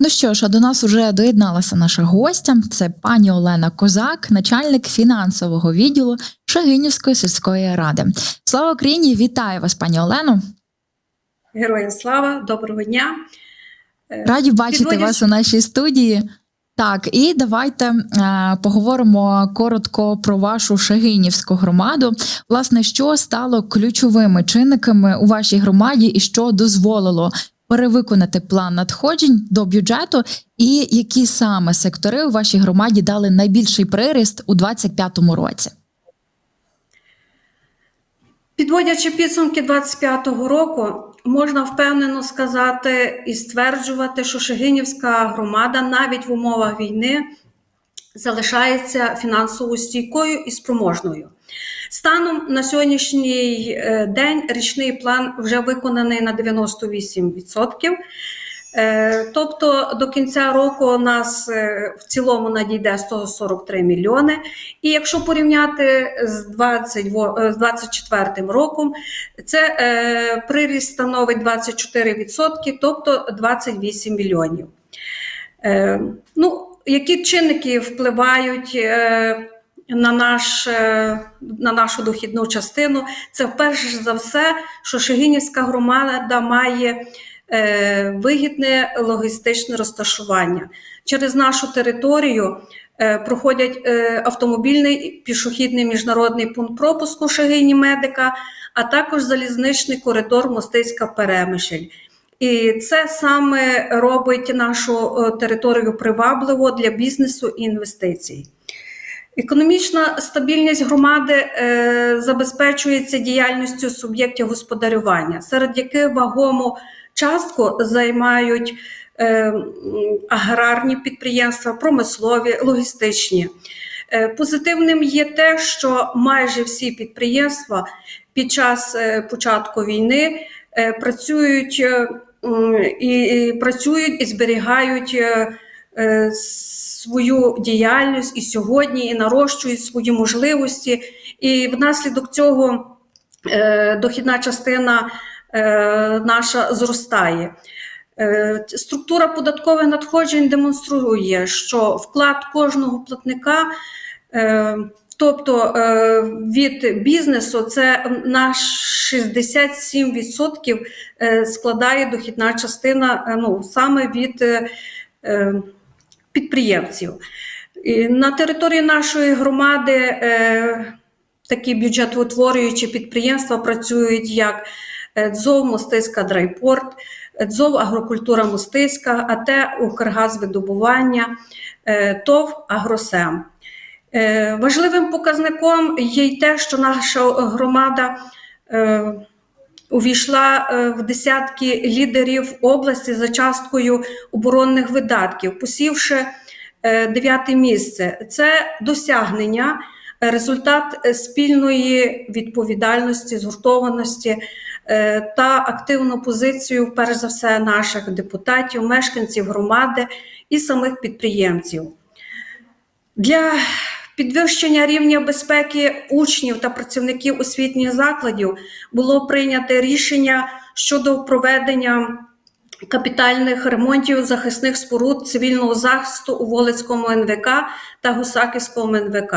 Ну що ж, а до нас уже доєдналася наша гостя. Це пані Олена Козак, начальник фінансового відділу Шагинівської сільської ради. Слава Україні! Вітаю вас, пані Олено! Героям слава, доброго дня. Е, Раді бачити Підводячи- вас у нашій студії. Так, і давайте е, поговоримо коротко про вашу Шагинівську громаду. Власне, що стало ключовими чинниками у вашій громаді і що дозволило перевиконати план надходжень до бюджету, і які саме сектори у вашій громаді дали найбільший приріст у 2025 році? Підводячи підсумки 25-го року, можна впевнено сказати і стверджувати, що Шегинівська громада навіть в умовах війни залишається фінансово стійкою і спроможною. Станом на сьогоднішній е, день річний план вже виконаний на 98%. Е, Тобто до кінця року у нас е, в цілому надійде 143 мільйони. І якщо порівняти з 20, во- е, з 24 роком, це приріст становить 24%, тобто 28 мільйонів. Ну, які чинники впливають е, на, наш, е, на нашу дохідну частину? Це перш за все, що Шегинівська громада має е, вигідне логістичне розташування. Через нашу територію е, проходять е, автомобільний пішохідний міжнародний пункт пропуску Шегині Медика, а також залізничний коридор Мостицька Перемишль. І це саме робить нашу е, територію привабливо для бізнесу і інвестицій. Економічна стабільність громади е, забезпечується діяльністю суб'єктів господарювання, серед яких вагому частку займають е, аграрні підприємства, промислові, логістичні. Позитивним є те, що майже всі підприємства під час початку війни працюють і, і працюють і зберігають е, е, свою діяльність і сьогодні, і нарощують свої можливості. І внаслідок цього е, дохідна частина е, наша зростає. Е, Структура податкових надходжень демонструє, що вклад кожного платника, е, тобто е, від бізнесу, це на 67% е, складає дохідна частина е, ну, саме від підприємців. На території нашої громади такі бюджетоутворюючі підприємства працюють як ДЗОВ Мостиська Драйпорт, ДЗОВ Агрокультура Мостиська, АТ Укргазвидобування, ТОВ Агросем. Е, Важливим показником є й те, що наша громада е, увійшла е, в десятки лідерів області за часткою оборонних видатків, посівши дев'яте місце. Це досягнення, результат спільної відповідальності, згуртованості та активну позицію, перш за все, наших депутатів, мешканців громади і самих підприємців. Для підвищення рівня безпеки учнів та працівників освітніх закладів було прийнято рішення щодо проведення капітальних ремонтів захисних споруд цивільного захисту у Волицькому НВК та Гусаківському НВК.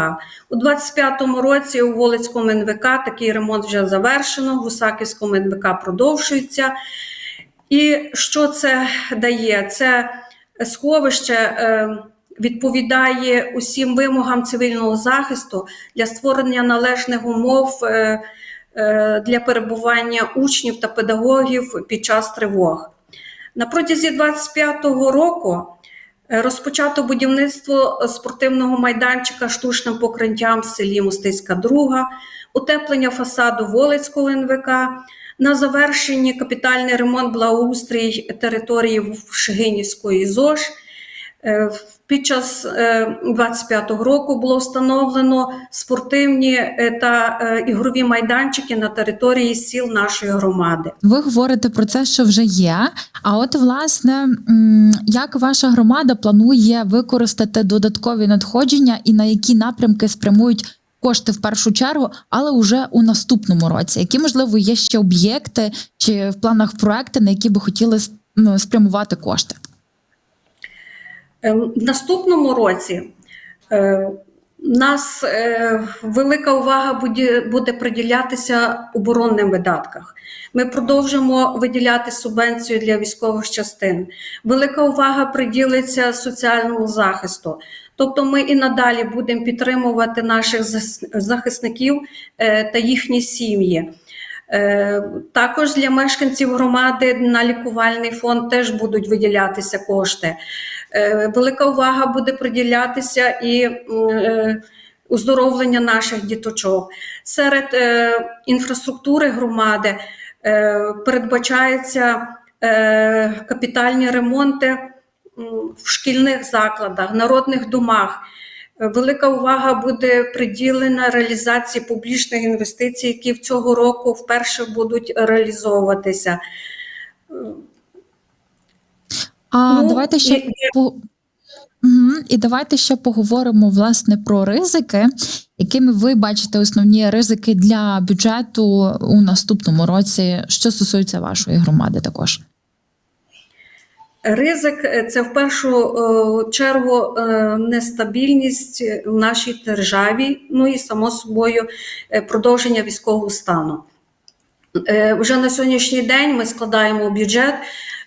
У 25-му році у Волицькому НВК такий ремонт вже завершено, в Гусаківському НВК продовжується. І що це дає? Це сховище е, відповідає усім вимогам цивільного захисту для створення належних умов е, е, для перебування учнів та педагогів під час тривог. На протязі 25-го року е, розпочато будівництво спортивного майданчика штучним покриттям в селі Мостиська Друга, утеплення фасаду Волицького НВК, на завершенні капітальний ремонт благоустрій території Шегинівської ЗОЖ. Е, Під час 25-го року було встановлено спортивні е, та е, ігрові майданчики на території сіл нашої громади. Ви говорите про це, що вже є. А от власне, як ваша громада планує використати додаткові надходження і на які напрямки спрямують кошти в першу чергу, але уже у наступному році? Які можливо є ще об'єкти чи в планах проекти, на які би хотіли ну, спрямувати кошти? Е, В наступному році е, нас е, велика увага буде, приділятися оборонним видатках. Ми продовжимо виділяти субвенцію для військових частин. Велика увага приділиться соціальному захисту. Тобто, ми і надалі будемо підтримувати наших захисників е, та їхні сім'ї. Також для мешканців громади на лікувальний фонд теж будуть виділятися кошти. Е, Велика увага буде приділятися і е, оздоровлення наших діточок. Серед е, інфраструктури громади е, передбачаються е, капітальні ремонти в шкільних закладах, народних домах. Е, Велика увага буде приділена реалізації публічних інвестицій, які в цього року вперше будуть реалізовуватися. А Ну, давайте ще і- по... Угу. І давайте ще поговоримо власне про ризики, якими ви бачите основні ризики для бюджету у наступному році, що стосується вашої громади, також. Ризик це в першу е, чергу е, нестабільність в нашій державі, ну і само собою е, продовження військового стану. Вже на сьогоднішній день ми складаємо бюджет.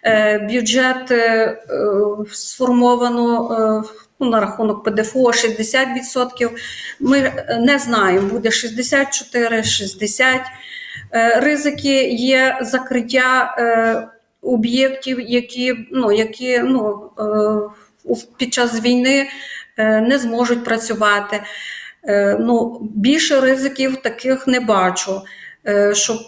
Е, Бюджет е, е, сформовано ну, на рахунок ПДФО 60%. Ми не знаємо, буде 64, 60. Е, Ризики є закриття об'єктів, які, ну, які ну, під час війни не зможуть працювати. Ну, більше ризиків таких не бачу. Щоб,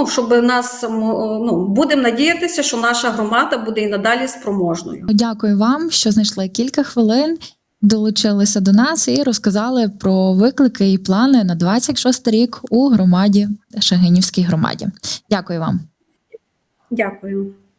ну, щоб нас ну, будемо надіятися, що наша громада буде і надалі спроможною. Дякую вам, що знайшли кілька хвилин, долучилися до нас і розказали про виклики і плани на 26 рік у громаді Шагинівській громаді. Дякую вам. Дякую.